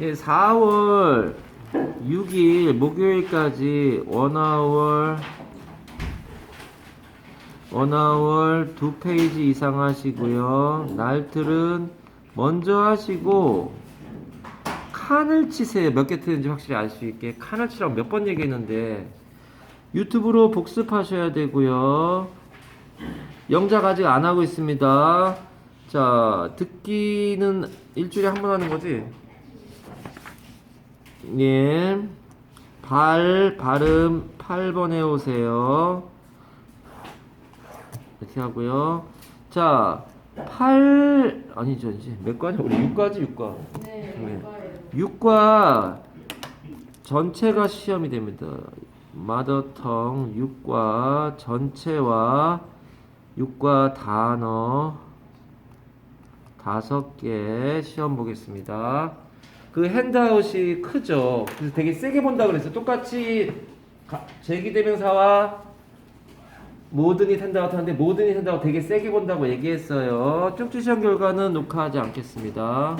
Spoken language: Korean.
예, 4월 6일 목요일까지 원아월 원아월 두 페이지 이상 하시고요. 날틀은 먼저 하시고 칸을 치세요. 몇개 틀는지 확실히 알 수 있게 칸을 치라고 몇 번 얘기했는데 유튜브로 복습하셔야 되고요. 영작 아직 안 하고 있습니다. 자, 듣기는 일주일에 한 번 하는 거지? 예. 발, 발음 8번 해오세요. 이렇게 하고요. 자, 8, 아니죠, 이제. 몇 과냐? 우리 6과지, 6과. 네, 네. 이거예요. 6과 전체가 시험이 됩니다. 마더텅 6과 전체와 6과 단어 다섯 개 시험 보겠습니다. 그 핸드아웃이 크죠. 그래서 되게 세게 본다 그랬어요. 똑같이 가- 제기대명사와 모든이 핸드아웃 하는데 모든이 핸드아웃 되게 세게 본다고 얘기했어요. 쪽지 시험 결과는 녹화하지 않겠습니다.